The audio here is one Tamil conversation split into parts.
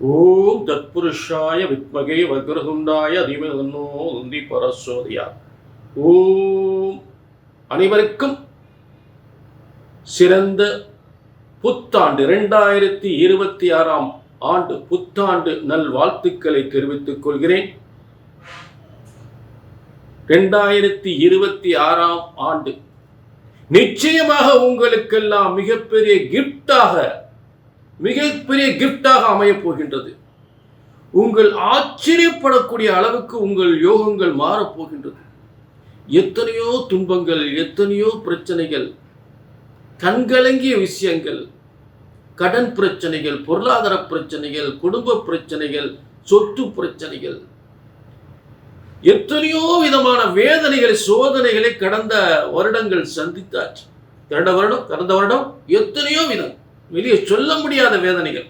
ஓம் தத்புருஷாய வித்மகே வக்ரதுண்டாய அதிமதன்னோ உந்தி பரசோதியா ஓம் அனைவருக்கும் சிறந்த புத்தாண்டு இரண்டாயிரத்தி இருபத்தி ஆறாம் ஆண்டு புத்தாண்டு நல் வாழ்த்துக்களை தெரிவித்துக் கொள்கிறேன். இரண்டாயிரத்தி இருபத்தி ஆறாம் ஆண்டு நிச்சயமாக உங்களுக்கெல்லாம் மிகப்பெரிய கிஃப்டாக மிகப்பெரிய கிஃப்டாக அமையப் போகின்றது. உங்கள் ஆச்சரியப்படக்கூடிய அளவுக்கு உங்கள் யோகங்கள் மாறப் போகின்றது. எத்தனையோ துன்பங்கள் எத்தனையோ பிரச்சனைகள் கண்கலங்கிய விஷயங்கள் கடன் பிரச்சனைகள் பொருளாதார பிரச்சனைகள் குடும்ப பிரச்சனைகள் சொத்து பிரச்சனைகள் எத்தனையோ விதமான வேதனைகளை சோதனைகளை கடந்த வருடங்கள் சந்தித்தாச்சு. கடந்த வருடம் கடந்த வருடம் எத்தனையோ விதம். வெளியே சொல்ல முடியாத வேதனைகள்.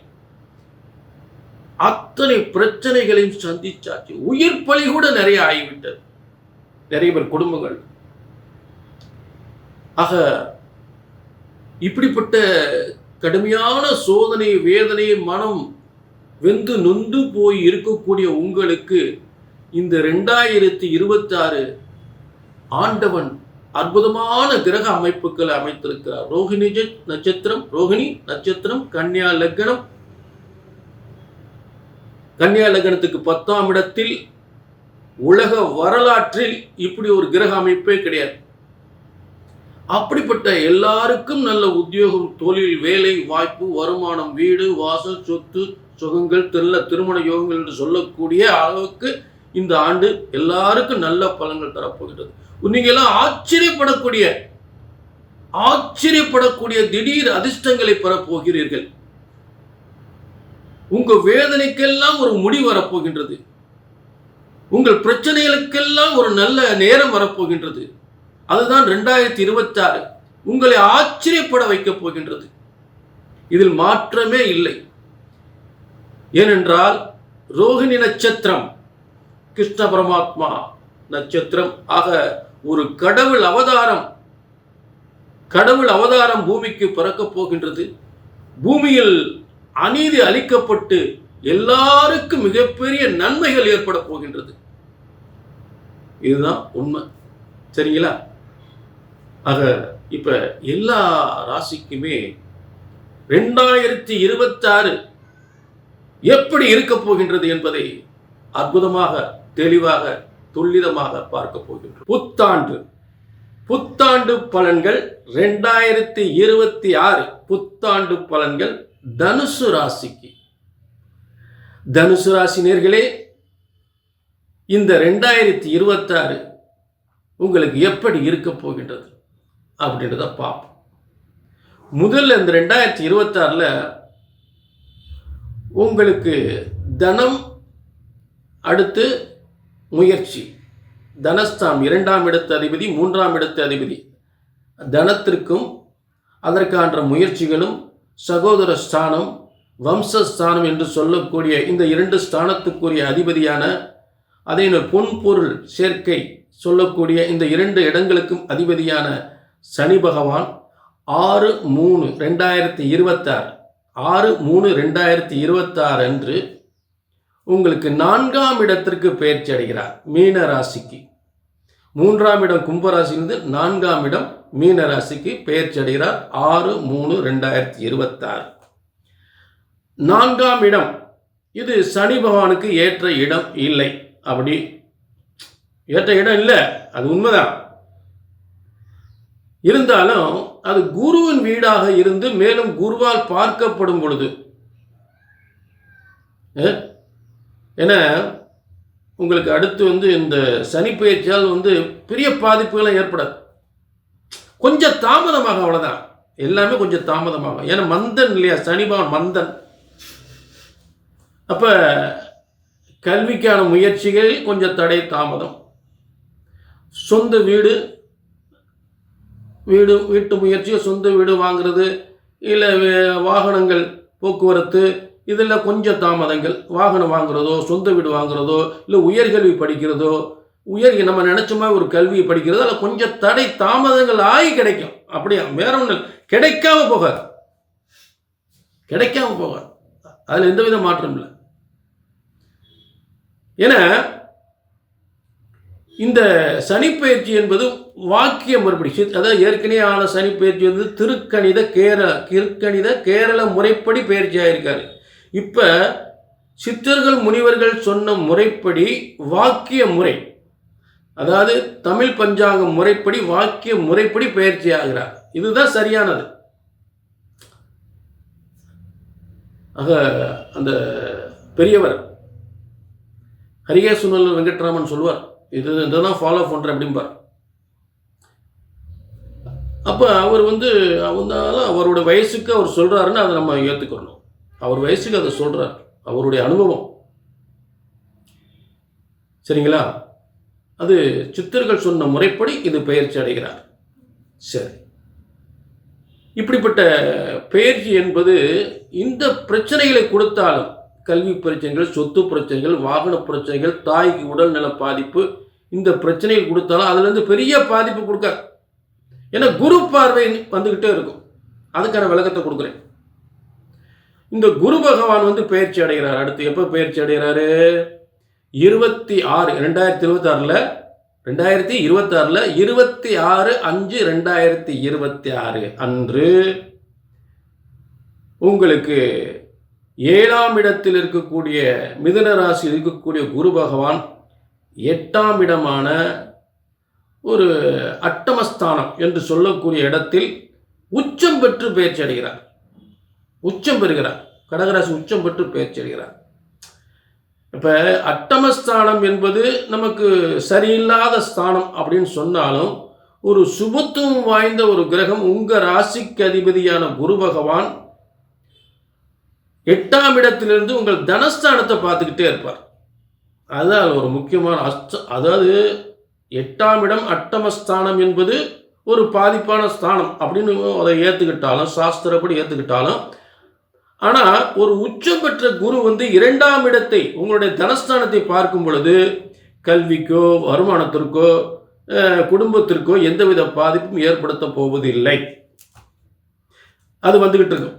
அத்தனை பிரச்சனைகளையும் சந்திச்சாச்சு. உயிர் பலி கூட நிறைய ஆகிவிட்டது. நிறைய பேர் குடும்பங்கள். ஆக இப்படிப்பட்ட கடுமையான சோதனை வேதனை மனம் வெந்து நொந்து போய் இருக்கக்கூடிய உங்களுக்கு இந்த ரெண்டாயிரத்தி இருபத்தி ஆறு ஆண்டவன் அற்புதமான கிரக அமைப்புகளை அமைத்திருக்கிறார். ரோஹிணி நட்சத்திரம் ரோஹிணி நட்சத்திரம் கன்னியா லக்னம். கன்னியா லக்னத்துக்கு பத்தாம் இடத்தில் உலக வரலாற்றில் இப்படி ஒரு கிரக அமைப்பே கிடையாது. அப்படிப்பட்ட எல்லாருக்கும் நல்ல உத்தியோகம் தொழில் வேலை வாய்ப்பு வருமானம் வீடு வாசல் சொத்து சுகங்கள் நல்ல திருமண யோகங்கள் என்று சொல்லக்கூடிய அளவுக்கு இந்த ஆண்டு எல்லாருக்கும் நல்ல பலன்கள் தரப்போகிறது நீங்க எல்லாம் ஆச்சரியப்படக்கூடிய ஆச்சரியப்படக்கூடிய திடீர் அதிர்ஷ்டங்களை பெறப்போகிறீர்கள். உங்க வேதனைக்கெல்லாம் ஒரு முடி வரப்போகின்றது. உங்கள் பிரச்சனைகளுக்கெல்லாம் ஒரு நல்ல நேரம் வரப்போகின்றது. அதுதான் ரெண்டாயிரத்தி இருபத்தாறு. உங்களை ஆச்சரியப்பட வைக்கப் போகின்றது. இதில் மாற்றமே இல்லை. ஏனென்றால் ரோஹிணி நட்சத்திரம் கிருஷ்ண பரமாத்மா நட்சத்திரம் ஆக ஒரு கடவுள் அவதாரம் கடவுள் அவதாரம் பூமிக்கு பிறக்கப் போகின்றது. பூமியில் அநீதி அளிக்கப்பட்டு எல்லாருக்கும் மிகப்பெரிய நன்மைகள் ஏற்பட போகின்றது. இதுதான் உண்மை. சரிங்களா? ஆக இப்ப எல்லா ராசிக்குமே ரெண்டாயிரத்தி இருபத்தாறு எப்படி இருக்க போகின்றது என்பதை அற்புதமாக தெளிவாக துல்லிதமாக பார்க்க போகின்றோம். புத்தாண்டு. புத்தாண்டு பலன்கள் ரெண்டாயிரத்தி இருபத்தி ஆறு. புத்தாண்டு பலன்கள் தனுசு ராசிக்கு. தனுசு ராசி நேர்களே இந்த ரெண்டாயிரத்தி இருபத்தாறு உங்களுக்கு எப்படி இருக்க போகின்றது அப்படின்றத பார்ப்போம். முதல்ல இந்த ரெண்டாயிரத்தி இருபத்தாறில் உங்களுக்கு தனம் அடுத்து முயற்சி. தனஸ்தாம் இரண்டாம் இடத்து அதிபதி மூன்றாம் இடத்து அதிபதி. தனத்திற்கும் அதற்கான முயற்சிகளும் சகோதர ஸ்தானம் வம்சஸ்தானம் என்று சொல்லக்கூடிய இந்த இரண்டு ஸ்தானத்துக்குரிய அதிபதியான அதே பொன் பொருள் சேர்க்கை சொல்லக்கூடிய இந்த இரண்டு இடங்களுக்கும் அதிபதியான சனி பகவான் ஆறு மூணு ரெண்டாயிரத்தி இருபத்தாறு. ஆறு மூணு ரெண்டாயிரத்தி இருபத்தாறு அன்று உங்களுக்கு நான்காம் இடத்திற்கு பயிற்சி அடைகிறார் மீன ராசிக்கு மூன்றாம் இடம் கும்பராசிலிருந்து நான்காம் இடம் மீன ராசிக்கு பெயர்ச்சி அடைகிறார் ஆறு மூணு ரெண்டாயிரத்தி இருபத்தாறு. நான்காம் இடம் இது சனி பகவானுக்கு ஏற்ற இடம் இல்லை. அப்படி ஏற்ற இடம் இல்லை அது உண்மைதான். இருந்தாலும் அது குருவின் வீடாக இருந்து மேலும் குருவால் பார்க்கப்படும் பொழுது ஏன்னா உங்களுக்கு அடுத்து வந்து இந்த சனி பயிற்சியால் வந்து பெரிய பாதிப்புகளும் ஏற்படாது. கொஞ்சம் தாமதமாக அவ்வளோதான் எல்லாமே கொஞ்சம் தாமதமாகும் ஏன்னா மந்தன் இல்லையா? சனி மந்தன். அப்போ கல்விக்கான முயற்சிகள் கொஞ்சம் தடை தாமதம். சொந்த வீடு வீடு வீட்டு முயற்சியை சொந்த வீடு வாங்குறது இல்லை வாகனங்கள் போக்குவரத்து இதில் கொஞ்சம் தாமதங்கள் வாகனம் வாங்குறதோ சொந்த வீடு வாங்குறதோ இல்லை உயர்கல்வி படிக்கிறதோ உயர் நம்ம நினச்ச மாதிரி ஒரு கல்வியை படிக்கிறதோ அதில் கொஞ்சம் தடை தாமதங்கள் ஆகி கிடைக்கும். அப்படியா? வேற ஒன்று கிடைக்காம போகாது. கிடைக்காம போகாது. அதில் எந்த வித மாற்றம் இல்லை. ஏன்னா இந்த சனிப்பெயர்ச்சி என்பது வாக்கிய மறுபடி. அதாவது ஏற்கனவே ஆன சனிப்பெயர்ச்சி வந்து திருக்கணித கேரள திருக்கணித கேரள முறைப்படி பயிற்சி இருக்காரு இப்போ சித்தர்கள் முனிவர்கள் சொன்ன முறைப்படி வாக்கிய முறை அதாவது தமிழ் பஞ்சாங்கம் முறைப்படி வாக்கிய முறைப்படி பயிற்சி ஆகிறார். இதுதான் சரியானது. ஆக அந்த பெரியவர் ஹரிகேசுனல் வெங்கட்ராமன் சொல்வார் இது இதுதான் ஃபாலோ பண்ணுறேன் அப்படிம்பார். அப்போ அவர் வந்து அவந்தாலும் அவரோட வயசுக்கு அவர் சொல்கிறாருன்னு அதை நம்ம ஏற்றுக்கணும் அவர் வயசுக்கு அதை சொல்கிறார் அவருடைய அனுபவம். சரிங்களா? அது சித்தர்கள் சொன்ன முறைப்படி இது பயிற்சி அடைகிறார். சரி. இப்படிப்பட்ட பயிற்சி என்பது இந்த பிரச்சனைகளை கொடுத்தாலும் கல்வி பிரச்சனைகள் சொத்து பிரச்சனைகள் வாகன பிரச்சனைகள் தாய்க்கு உடல்நல பாதிப்பு இந்த பிரச்சனைகள் கொடுத்தாலும் அதுலேருந்து பெரிய பாதிப்பு கொடுக்காது. ஏன்னா குரு பார்வை வந்துக்கிட்டே இருக்கும். அதுக்கான விளக்கத்தை கொடுக்குறேன். இந்த குரு பகவான் வந்து பயிற்சி அடைகிறார். அடுத்து எப்போ பயிற்சி அடைகிறாரு? இருபத்தி ஆறு ரெண்டாயிரத்தி இருபத்தாறில் ரெண்டாயிரத்தி இருபத்தாறில் இருபத்தி ஆறு அஞ்சு ரெண்டாயிரத்தி இருபத்தி ஆறு. அன்று உங்களுக்கு ஏழாம் இடத்தில் இருக்கக்கூடிய மிதுன ராசி இருக்கக்கூடிய குரு பகவான் எட்டாம் இடமான ஒரு அட்டமஸ்தானம் என்று சொல்லக்கூடிய இடத்தில் உச்சம் பெற்று பயிற்சி அடைகிறார். உச்சம் பெறுகிறார். கடகராசி உச்சம் பெற்று பயிற்சி இப்போ அட்டமஸ்தானம் என்பது நமக்கு சரியில்லாத ஸ்தானம் அப்படின்னு சொன்னாலும் ஒரு சுபத்துவம் வாய்ந்த ஒரு கிரகம் உங்கள் ராசிக்கு அதிபதியான குரு பகவான் எட்டாம் இடத்திலிருந்து உங்கள் தனஸ்தானத்தை பார்த்துக்கிட்டே இருப்பார். அதுதான் ஒரு முக்கியமான அஸ்த அதாவது எட்டாம் இடம் அட்டமஸ்தானம் என்பது ஒரு பாதிப்பான ஸ்தானம் அப்படின்னு அதை ஏற்றுக்கிட்டாலும் சாஸ்திரப்படி ஏற்றுக்கிட்டாலும் ஆனால் ஒரு உச்சம் பெற்ற குரு வந்து இரண்டாம் இடத்தை உங்களுடைய தனஸ்தானத்தை பார்க்கும் பொழுது கல்விக்கோ வருமானத்திற்கோ குடும்பத்திற்கோ எந்தவித பாதிப்பும் ஏற்படுத்த போவதில்லை. அது வந்துக்கிட்டு இருக்கும்.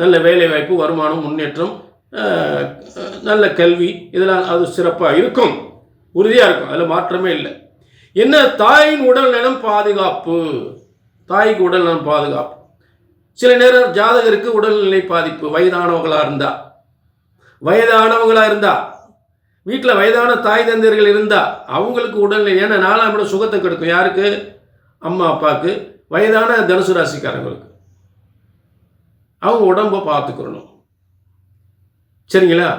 நல்ல வேலை வாய்ப்பு வருமானம் முன்னேற்றம் நல்ல கல்வி இதெல்லாம் அது சிறப்பாக இருக்கும். உறுதியாக இருக்கும். அதில் மாற்றமே இல்லை. என்ன? தாயின் உடல்நலம் பாதுகாப்பு. தாய்க்கு உடல் நலம் பாதுகாப்பு. சில நேரம் ஜாதகருக்கு உடல்நிலை பாதிப்பு வயதானவங்களாக இருந்தா? வயதானவங்களா இருந்தா? வீட்டில் வயதான தாய் தந்தையர்கள் இருந்தா அவங்களுக்கு உடல்நிலை ஏன்னா நாலாம் இடம் சுகத்தை கெடுக்கும். யாருக்கு? அம்மா அப்பாவுக்கு வயதான தனுசு ராசிக்காரங்களுக்கு. அவங்க உடம்ப பார்த்துக்கிறணும் சரிங்களா?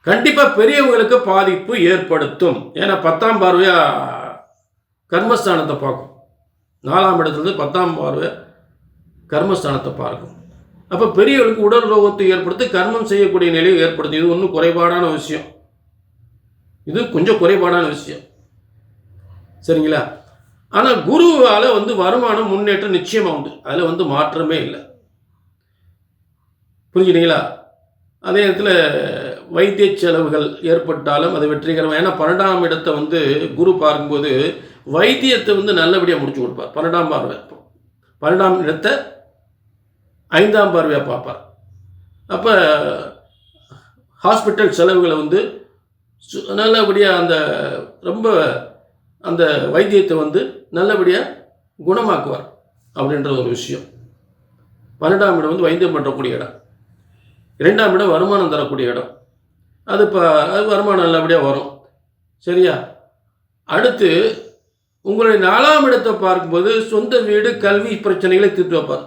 கண்டிப்பாக பெரியவங்களுக்கு பாதிப்பு ஏற்படுத்தும். ஏன்னா பத்தாம் பார்வையா கர்மஸ்தானத்தை பார்க்கும். நாலாம் இடத்துலேருந்து பத்தாம் பார்வை கர்மஸ்தானத்தை பார்க்கும். அப்போ பெரியவர்களுக்கு உடல் ரோகத்தை ஏற்படுத்தி கர்மம் செய்யக்கூடிய நிலையை ஏற்படுத்தி இது ஒன்றும் குறைபாடான விஷயம். இது கொஞ்சம் குறைபாடான விஷயம். சரிங்களா? ஆனால் குருவால் வந்து வருமானம் முன்னேற்றம் நிச்சயமாக உண்டு. அதில் வந்து மாற்றமே இல்லை. புரிஞ்சுட்டீங்களா அதே நேரத்தில் வைத்திய செலவுகள் ஏற்பட்டாலும் அது வெற்றிகரமாக ஏன்னா பன்னெண்டாம் இடத்தை வந்து குரு பார்க்கும்போது வைத்தியத்தை வந்து நல்லபடியாக முடிச்சு கொடுப்பார். பன்னெண்டாம் பார்வை. பன்னெண்டாம் இடத்தை ஐந்தாம் பார்வையாக பார்ப்பார். அப்போ ஹாஸ்பிட்டல் செலவுகளை வந்து சு- நல்லபடியாக அந்த ரொம்ப அந்த வைத்தியத்தை வந்து நல்லபடியாக குணமாக்குவார் அப்படின்ற ஒரு விஷயம். பன்னெண்டாம் இடம் வந்து வைத்தியம் பண்ணுறக்கூடிய இடம். இரண்டாம் இடம் வருமானம் தரக்கூடிய இடம். அது இப்போ அது வருமானம் நல்லபடியாக வரும். சரியா? அடுத்து உங்களுடைய நாலாம் இடத்தை பார்க்கும்போது சொந்த வீடு கல்வி பிரச்சனைகளை தீர்த்து வைப்பார்.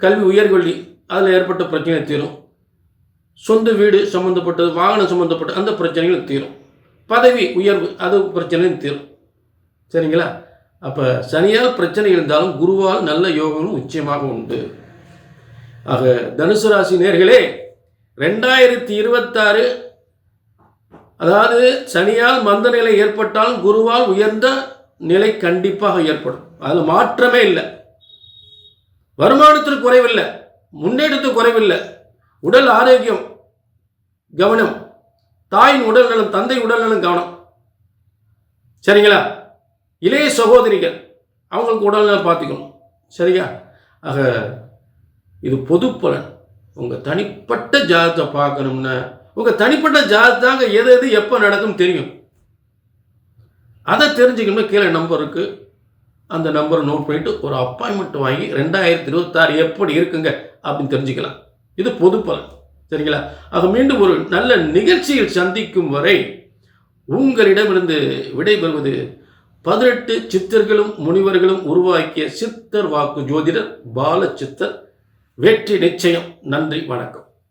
கல்வி உயர்கல்வி அதில் ஏற்பட்ட பிரச்சனை தீரும். சொந்த வீடு சம்மந்தப்பட்டது வாகனம் சம்மந்தப்பட்ட அந்த பிரச்சனைகள் தீரும். பதவி உயர்வு அது பிரச்சனையும் தீரும். சரிங்களா? அப்போ சனியால் பிரச்சனை இருந்தாலும் குருவால் நல்ல யோகமும் நிச்சயமாக உண்டு. ஆக தனுசு ராசி நேர்களே ரெண்டாயிரத்தி இருபத்தாறு அதாவது சனியால் மந்த நிலை ஏற்பட்டாலும் குருவால் உயர்ந்த நிலை கண்டிப்பாக ஏற்படும். அதில் மாற்றமே இல்லை. வருமானத்தில் குறைவில்லை. முன்னேற்றத்துக்கு குறைவில்லை. உடல் ஆரோக்கியம் கவனம். தாயின் உடல் நலம் தந்தை உடல் நலம் கவனம். சரிங்களா? இளைய சகோதரிகள் அவங்களுக்கு உடல்நலம் பார்த்துக்கணும் சரியா? ஆக இது பொது பலன். உங்கள் தனிப்பட்ட ஜாதகத்தை பார்க்கணும்னா உங்கள் தனிப்பட்ட ஜாதகத்தாங்க எது எது எப்போ நடக்கும் தெரியும். அதை தெரிஞ்சுக்கணும்னா கீழே நம்பர் இருக்குது அந்த நம்பரை நோட் பண்ணிவிட்டு ஒரு அப்பாயின்மெண்ட் வாங்கி ரெண்டாயிரத்தி இருபத்தாறு எப்படி இருக்குங்க அப்படின்னு தெரிஞ்சுக்கலாம். இது பொது பலன். சரிங்களா? ஆக மீண்டும் ஒரு நல்ல நிகழ்ச்சியில் சந்திக்கும் வரை உங்களிடமிருந்து விடைபெறுவது பதினெட்டு சித்தர்களும் முனிவர்களும் உருவாக்கிய சித்தர் வாக்கு ஜோதிடர் பால சித்தர் வெற்றி நிச்சயம். நன்றி. வணக்கம்.